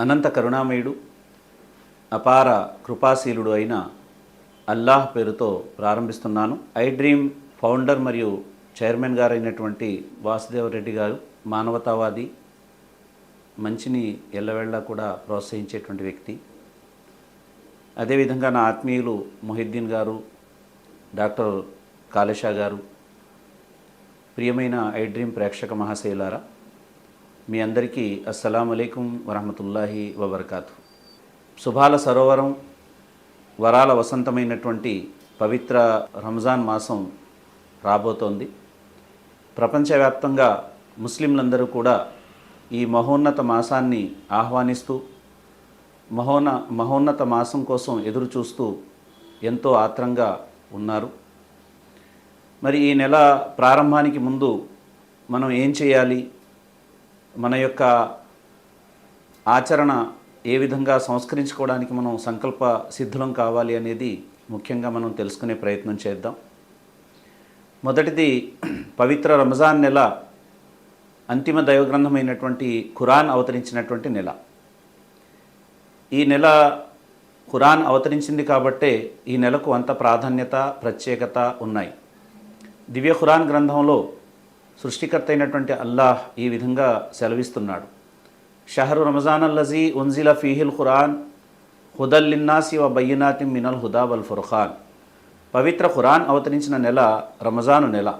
అనంత కరుణామయుడు అపార కృపాశీలుడు అయిన అల్లాహ్ పేరుతో ప్రారంభిస్తున్నాను. ఐ డ్రీమ్ ఫౌండర్ మరియు చైర్మన్ గారైనటువంటి అయినటువంటి వాసుదేవరెడ్డి గారు మానవతావాది మంచిని ఎల్లవేళ్ళ కూడా ప్రోత్సహించేటువంటి వ్యక్తి. అదేవిధంగా నా ఆత్మీయులు మొహిద్దీన్ గారు డాక్టర్ కాళేషా గారు ప్రియమైన ఐ డ్రీమ్ ప్రేక్షక మహాశైలారా మీ అందరికీ అస్సలం అయికం వరహమతుల్లాహి వబర్కాతు. శుభాల సరోవరం వరాల వసంతమైనటువంటి పవిత్ర రంజాన్ మాసం రాబోతోంది. ప్రపంచవ్యాప్తంగా ముస్లింలందరూ కూడా ఈ మహోన్నత మాసాన్ని ఆహ్వానిస్తూ మహోన మహోన్నత మాసం కోసం ఎదురు చూస్తూ ఎంతో ఆత్రంగా ఉన్నారు. మరి ఈ నెల ప్రారంభానికి ముందు మనం ఏం చేయాలి? మన యొక్క ఆచరణ ఏ విధంగా సంస్కరించుకోవడానికి మనం సంకల్ప సిద్ధులం కావాలి అనేది ముఖ్యంగా మనం తెలుసుకునే ప్రయత్నం చేద్దాం. మొదటిది పవిత్ర రంజాన్ నెల అంతిమ దైవగ్రంథమైనటువంటి ఖురాన్ అవతరించినటువంటి నెల. ఈ నెల ఖురాన్ అవతరించింది కాబట్టే ఈ నెలకు అంత ప్రాధాన్యత ప్రత్యేకత ఉన్నాయి. దివ్య ఖురాన్ గ్రంథంలో సృష్టికర్త అయినటువంటి అల్లాహ్ ఈ విధంగా సెలవిస్తున్నాడు. షహరు రమజాన్ అల్లజీ ఉన్జిల ఫీహిల్ ఖురాన్ హుదల్లిన్నాసి వ బయ్యనాతి మినల్ హుదా వల్ ఫుర్ఖాన్. పవిత్ర ఖురాన్ అవతరించిన నెల రమజాను నెల.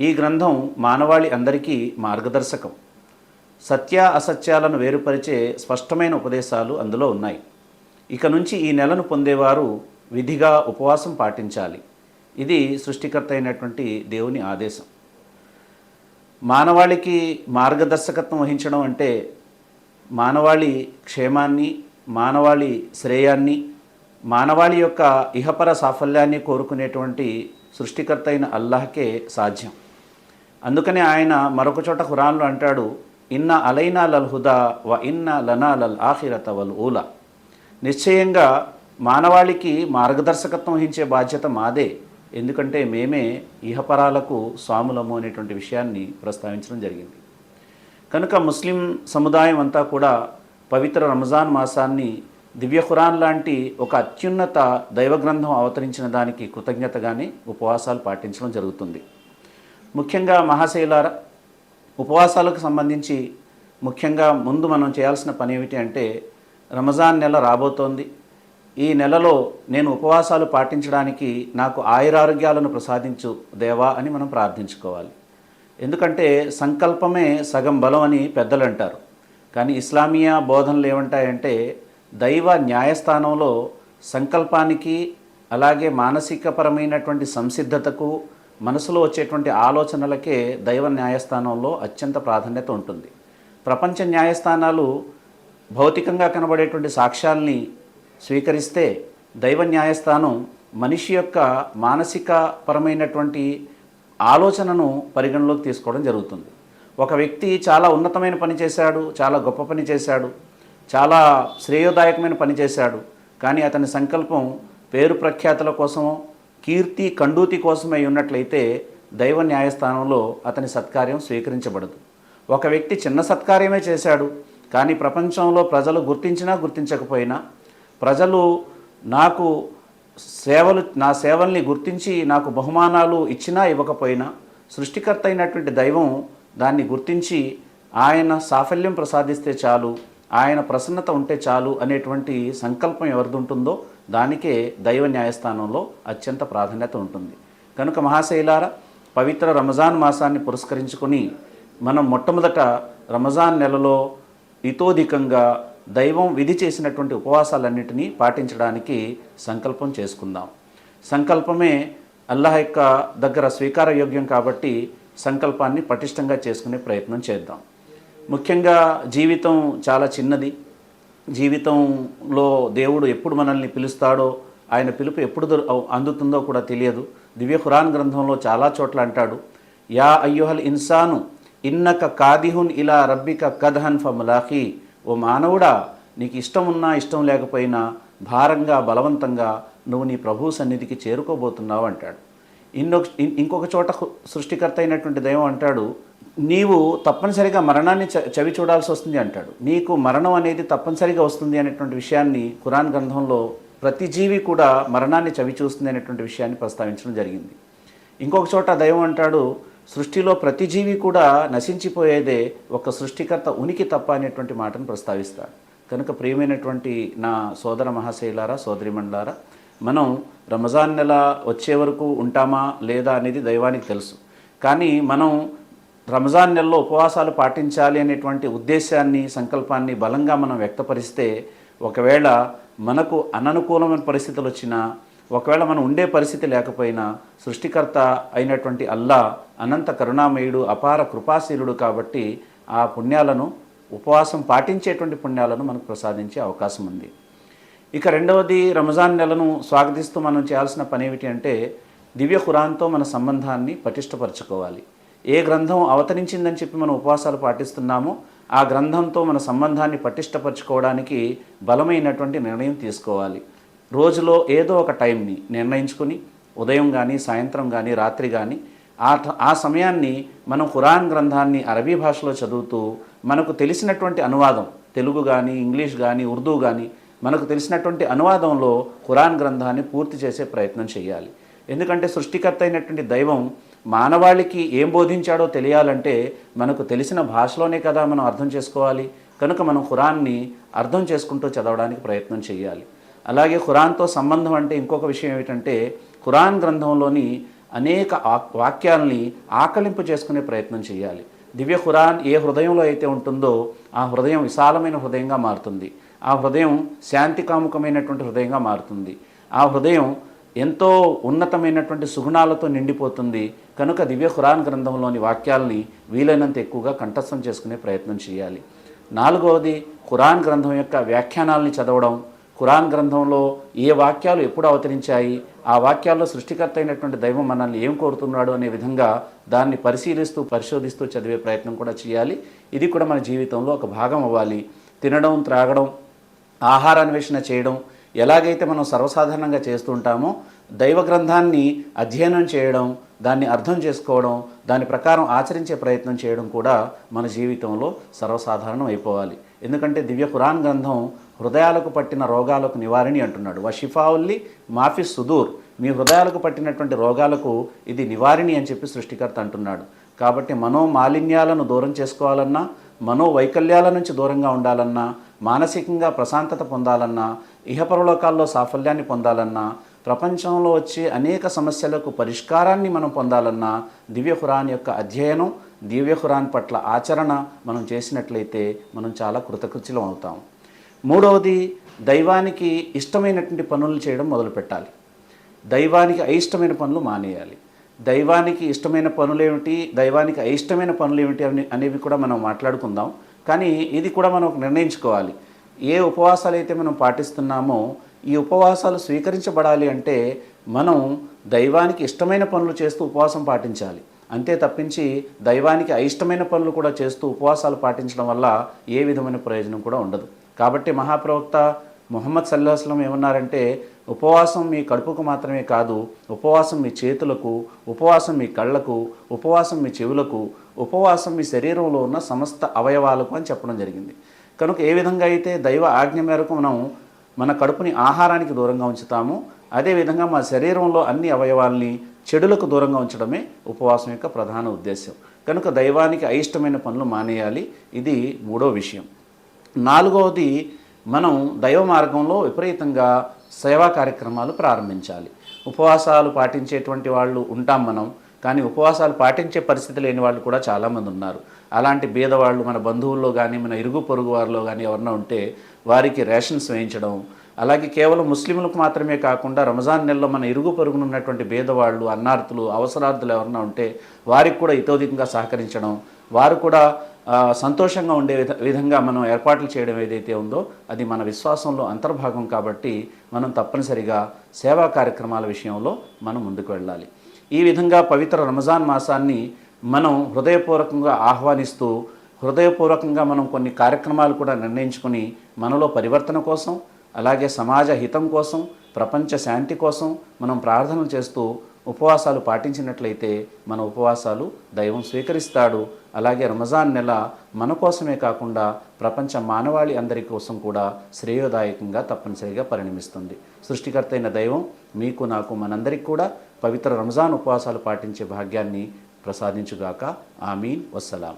ఈ గ్రంథం మానవాళి అందరికీ మార్గదర్శకం. సత్య అసత్యాలను వేరుపరిచే స్పష్టమైన ఉపదేశాలు అందులో ఉన్నాయి. ఇక నుంచి ఈ నెలను పొందేవారు విధిగా ఉపవాసం పాటించాలి. ఇది సృష్టికర్త అయినటువంటి దేవుని ఆదేశం. మానవాళికి మార్గదర్శకత్వం వహించడం అంటే మానవాళి క్షేమాన్ని మానవాళి శ్రేయాన్ని మానవాళి యొక్క ఇహపర సాఫల్యాన్ని కోరుకునేటువంటి సృష్టికర్త అయిన అల్లాహకే సాధ్యం. అందుకనే ఆయన మరొక చోట ఖురాన్లో అంటాడు ఇన్న అలైనా లల్ హుదా వ ఇన్న లనా లల్ ఆఖిరత వల్ ఊలా. నిశ్చయంగా మానవాళికి మార్గదర్శకత్వం వహించే బాధ్యత మాదే. ఎందుకంటే మేమే ఇహపరాలకు స్వాములము అనేటువంటి విషయాన్ని ప్రస్తావించడం జరిగింది. కనుక ముస్లిం సముదాయం అంతా కూడా పవిత్ర రంజాన్ మాసాన్ని దివ్య ఖురాన్ లాంటి ఒక అత్యున్నత దైవగ్రంథం అవతరించిన దానికి కృతజ్ఞతగానే ఉపవాసాలు పాటించడం జరుగుతుంది. ముఖ్యంగా మహాశైలార ఉపవాసాలకు సంబంధించి ముఖ్యంగా ముందు మనం చేయాల్సిన పని ఏమిటి అంటే రమజాన్ నెల రాబోతోంది. ఈ నెలలో నేను ఉపవాసాలు పాటించడానికి నాకు ఆయురారోగ్యాలను ప్రసాదించు దేవా అని మనం ప్రార్థించుకోవాలి. ఎందుకంటే సంకల్పమే సగం బలం అని పెద్దలు అంటారు కానీ ఇస్లామియా బోధనలు ఏమంటాయంటే దైవ న్యాయస్థానంలో సంకల్పానికి అలాగే మానసికపరమైనటువంటి సంసిద్ధతకు మనసులో వచ్చేటువంటి ఆలోచనలకే దైవ న్యాయస్థానంలో అత్యంత ప్రాధాన్యత ఉంటుంది. ప్రపంచ న్యాయస్థానాలు భౌతికంగా కనబడేటువంటి సాక్ష్యాల్ని స్వీకరిస్తే దైవ న్యాయస్థానం మనిషి యొక్క మానసిక పరమైనటువంటి ఆలోచనను పరిగణలోకి తీసుకోవడం జరుగుతుంది. ఒక వ్యక్తి చాలా ఉన్నతమైన పని చేశాడు చాలా గొప్ప పని చేశాడు చాలా శ్రేయోదాయకమైన పని చేశాడు కానీ అతని సంకల్పం పేరు ప్రఖ్యాతుల కోసమో కీర్తి కండూతి కోసమై ఉన్నట్లయితే దైవ న్యాయస్థానంలో అతని సత్కార్యం స్వీకరించబడదు. ఒక వ్యక్తి చిన్న సత్కార్యమే చేశాడు కానీ ప్రపంచంలో ప్రజలు గుర్తించినా గుర్తించకపోయినా ప్రజలు నాకు సేవలు నా సేవల్ని గుర్తించి నాకు బహుమానాలు ఇచ్చినా ఇవ్వకపోయినా సృష్టికర్త అయినటువంటి దైవం దాన్ని గుర్తించి ఆయన సాఫల్యం ప్రసాదిస్తే చాలు ఆయన ప్రసన్నత ఉంటే చాలు అనేటువంటి సంకల్పం ఎవరిది ఉంటుందో దానికే దైవ న్యాయస్థానంలో అత్యంత ప్రాధాన్యత ఉంటుంది. కనుక మహాశైలార పవిత్ర రంజాన్ మాసాన్ని పురస్కరించుకొని మనం మొట్టమొదట రంజాన్ నెలలో ఇతోధికంగా దైవం విధి చేసినటువంటి ఉపవాసాలన్నిటినీ పాటించడానికి సంకల్పం చేసుకుందాం. సంకల్పమే అల్లాహ్ యొక్క దగ్గర స్వీకారయోగ్యం కాబట్టి సంకల్పాన్ని పటిష్టంగా చేసుకునే ప్రయత్నం చేద్దాం. ముఖ్యంగా జీవితం చాలా చిన్నది. జీవితంలో దేవుడు ఎప్పుడు మనల్ని పిలుస్తాడో ఆయన పిలుపు ఎప్పుడు అందుతుందో కూడా తెలియదు. దివ్య ఖురాన్ గ్రంథంలో చాలా చోట్ల అంటాడు యా అయ్యుహల్ ఇన్సాను ఇన్నక కాదిహున్ ఇలా రబ్బిక కదహన్ ఫములాఖీ. ఓ మానవుడా నీకు ఇష్టం ఉన్నా ఇష్టం లేకపోయినా భారంగా బలవంతంగా నువ్వు నీ ప్రభు సన్నిధికి చేరుకోబోతున్నావు అంటాడు. ఇన్నొక ఇంకొక చోట సృష్టికర్త అయినటువంటి దైవం అంటాడు నీవు తప్పనిసరిగా మరణాన్ని చవి చూడాల్సి వస్తుంది అంటాడు. నీకు మరణం అనేది తప్పనిసరిగా వస్తుంది అనేటువంటి విషయాన్ని ఖురాన్ గ్రంథంలో ప్రతి జీవి కూడా మరణాన్ని చవి చూస్తుంది అనేటువంటి విషయాన్ని ప్రస్తావించడం జరిగింది. ఇంకొక చోట దైవం అంటాడు సృష్టిలో ప్రతి జీవి కూడా నశించిపోయేదే ఒక సృష్టికర్త ఉనికి తప్ప అనేటువంటి మాటను ప్రస్తావిస్తాడు. కనుక ప్రియమైనటువంటి నా సోదర మహాశైలారా సోదరిమండలారా మనం రంజాన్ నెల వచ్చే వరకు ఉంటామా లేదా అనేది దైవానికి తెలుసు. కానీ మనం రంజాన్ నెలలో ఉపవాసాలు పాటించాలి అనేటువంటి ఉద్దేశాన్ని సంకల్పాన్ని బలంగా మనం వ్యక్తపరిస్తే ఒకవేళ మనకు అననుకూలమైన పరిస్థితులు వచ్చినా ఒకవేళ మనం ఉండే పరిస్థితి లేకపోయినా సృష్టికర్త అయినటువంటి అల్లా అనంత కరుణామయుడు అపార కృపాశీలుడు కాబట్టి ఆ పుణ్యాలను ఉపవాసం పాటించేటువంటి పుణ్యాలను మనకు ప్రసాదించే అవకాశం ఉంది. ఇక రెండవది రంజాన్ నెలను స్వాగతిస్తూ మనం చేయాల్సిన పని ఏమిటి అంటే దివ్య ఖురాన్తో మన సంబంధాన్ని పటిష్టపరచుకోవాలి. ఏ గ్రంథం అవతరించిందని చెప్పి మనం ఉపవాసాలు పాటిస్తున్నామో ఆ గ్రంథంతో మన సంబంధాన్ని పటిష్టపరచుకోవడానికి బలమైనటువంటి నిర్ణయం తీసుకోవాలి. రోజులో ఏదో ఒక టైంని నిర్ణయించుకుని ఉదయం కానీ సాయంత్రం కానీ రాత్రి కానీ ఆ ఆ సమయాన్ని మనం ఖురాన్ గ్రంథాన్ని అరబీ భాషలో చదువుతూ మనకు తెలిసినటువంటి అనువాదం తెలుగు కానీ ఇంగ్లీష్ కానీ ఉర్దూ కానీ మనకు తెలిసినటువంటి అనువాదంలో ఖురాన్ గ్రంథాన్ని పూర్తి చేసే ప్రయత్నం చేయాలి. ఎందుకంటే సృష్టికర్త అయినటువంటి దైవం మానవాళికి ఏం బోధించాడో తెలియాలంటే మనకు తెలిసిన భాషలోనే కదా మనం అర్థం చేసుకోవాలి. కనుక మనం ఖురాన్ని అర్థం చేసుకుంటూ చదవడానికి ప్రయత్నం చేయాలి. అలాగే ఖురాన్తో సంబంధం అంటే ఇంకొక విషయం ఏమిటంటే ఖురాన్ గ్రంథంలోని అనేక ఆ- వాక్యాల్ని ఆకలింపు చేసుకునే ప్రయత్నం చేయాలి. దివ్య ఖురాన్ ఏ హృదయంలో అయితే ఉంటుందో ఆ హృదయం విశాలమైన హృదయంగా మారుతుంది. ఆ హృదయం శాంతి కాముకమైనటువంటి హృదయంగా మారుతుంది. ఆ హృదయం ఎంతో ఉన్నతమైనటువంటి సుగుణాలతో నిండిపోతుంది. కనుక దివ్య ఖురాన్ గ్రంథంలోని వాక్యాల్ని వీలైనంత ఎక్కువగా కంఠస్థం చేసుకునే ప్రయత్నం చేయాలి. నాలుగవది ఖురాన్ గ్రంథం యొక్క వ్యాఖ్యానాల్ని చదవడం. ఖురాన్ గ్రంథంలో ఏ వాక్యాలు ఎప్పుడు అవతరించాయి ఆ వాక్యాల్లో సృష్టికర్త అయినటువంటి దైవం మనల్ని ఏం కోరుతున్నాడు అనే విధంగా దాన్ని పరిశీలిస్తూ పరిశోధిస్తూ చదివే ప్రయత్నం కూడా చేయాలి. ఇది కూడా మన జీవితంలో ఒక భాగం అవ్వాలి. తినడం త్రాగడం ఆహారాన్వేషణ చేయడం ఎలాగైతే మనం సర్వసాధారణంగా చేస్తుంటామో దైవ గ్రంథాన్ని అధ్యయనం చేయడం దాన్ని అర్థం చేసుకోవడం దాని ప్రకారం ఆచరించే ప్రయత్నం చేయడం కూడా మన జీవితంలో సర్వసాధారణం అయిపోవాలి. ఎందుకంటే దివ్య ఖురాన్ గ్రంథం హృదయాలకు పట్టిన రోగాలకు నివారిణి అంటున్నాడు. వషిఫావుల్లి మాఫీ సుదూర్. మీ హృదయాలకు పట్టినటువంటి రోగాలకు ఇది నివారిణి అని చెప్పి సృష్టికర్త అంటున్నాడు. కాబట్టి మనో మాలిన్యాలను దూరం చేసుకోవాలన్నా మనో వైకల్యాల నుంచి దూరంగా ఉండాలన్నా మానసికంగా ప్రశాంతత పొందాలన్నా ఇహపరలోకాల్లో సాఫల్యాన్ని పొందాలన్నా ప్రపంచంలో వచ్చే అనేక సమస్యలకు పరిష్కారాన్ని మనం పొందాలన్నా దివ్య ఖురాన్ యొక్క అధ్యయనం దివ్య ఖురాన్ పట్ల ఆచరణ మనం చేసినట్లయితే మనం చాలా కృతకృత్యులం అవుతాం. మూడవది దైవానికి ఇష్టమైనటువంటి పనులు చేయడం మొదలుపెట్టాలి. దైవానికి అయిష్టమైన పనులు మానేయాలి. దైవానికి ఇష్టమైన పనులేమిటి దైవానికి అయిష్టమైన పనులు ఏమిటి అని అనేవి కూడా మనం మాట్లాడుకుందాం. కానీ ఇది కూడా మనం నిర్ణయించుకోవాలి. ఏ ఉపవాసాలు అయితే మనం పాటిస్తున్నామో ఈ ఉపవాసాలు స్వీకరించబడాలి అంటే మనం దైవానికి ఇష్టమైన పనులు చేస్తూ ఉపవాసం పాటించాలి. అంతే తప్పించి దైవానికి అయిష్టమైన పనులు కూడా చేస్తూ ఉపవాసాలు పాటించడం వల్ల ఏ విధమైన ప్రయోజనం కూడా ఉండదు. కాబట్టి మహాప్రవక్త మొహమ్మద్ సల్లాహస్లం ఏమన్నారంటే ఉపవాసం మీ కడుపుకు మాత్రమే కాదు ఉపవాసం మీ చేతులకు ఉపవాసం మీ కళ్ళకు ఉపవాసం మీ చెవులకు ఉపవాసం మీ శరీరంలో ఉన్న సమస్త అవయవాలకు అని చెప్పడం జరిగింది. కనుక ఏ విధంగా అయితే దైవ ఆజ్ఞ మేరకు మనం మన కడుపుని ఆహారానికి దూరంగా ఉంచుతాము. అదేవిధంగా మా శరీరంలో అన్ని అవయవాల్ని చెడులకు దూరంగా ఉంచడమే ఉపవాసం యొక్క ప్రధాన ఉద్దేశం కనుక దైవానికి అయిష్టమైన పనులు మానేయాలి. ఇది మూడో విషయం. నాలుగవది మనం దైవ మార్గంలో విపరీతంగా సేవా కార్యక్రమాలు ప్రారంభించాలి. ఉపవాసాలు పాటించేటువంటి వాళ్ళు ఉంటాం మనం కానీ ఉపవాసాలు పాటించే పరిస్థితి లేని వాళ్ళు కూడా చాలామంది ఉన్నారు. అలాంటి బీదవాళ్ళు మన బంధువుల్లో కానీ మన ఇరుగు పొరుగు వారిలో కానీ ఎవరన్నా ఉంటే వారికి రేషన్స్ వేయించడం అలాగే కేవలం ముస్లింలకు మాత్రమే కాకుండా రంజాన్ నెలలో మన ఇరుగు పొరుగునున్నటువంటి భేదవాళ్ళు అన్నార్థులు అవసరార్థులు ఎవరన్నా ఉంటే వారికి కూడా ఇతోధికంగా సహకరించడం వారు కూడా సంతోషంగా ఉండే విధ విధంగా మనం ఏర్పాట్లు చేయడం ఏదైతే ఉందో అది మన విశ్వాసంలో అంతర్భాగం కాబట్టి మనం తప్పనిసరిగా సేవా కార్యక్రమాల విషయంలో మనం ముందుకు వెళ్ళాలి. ఈ విధంగా పవిత్ర రంజాన్ మాసాన్ని మనం హృదయపూర్వకంగా ఆహ్వానిస్తూ హృదయపూర్వకంగా మనం కొన్ని కార్యక్రమాలు కూడా నిర్ణయించుకొని మనలో పరివర్తన కోసం అలాగే సమాజ హితం కోసం ప్రపంచ శాంతి కోసం మనం ప్రార్థనలు చేస్తూ ఉపవాసాలు పాటించినట్లయితే మన ఉపవాసాలు దైవం స్వీకరిస్తాడు. అలాగే రమజాన్ నెల మన కోసమే కాకుండా ప్రపంచ మానవాళి అందరి కోసం కూడా శ్రేయోదాయకంగా తప్పనిసరిగా పరిణమిస్తుంది. సృష్టికర్త అయిన దైవం మీకు నాకు మనందరికి కూడా పవిత్ర రంజాన్ ఉపవాసాలు పాటించే భాగ్యాన్ని ప్రసాదించుగాక. ఆమీన్. వస్సలాం.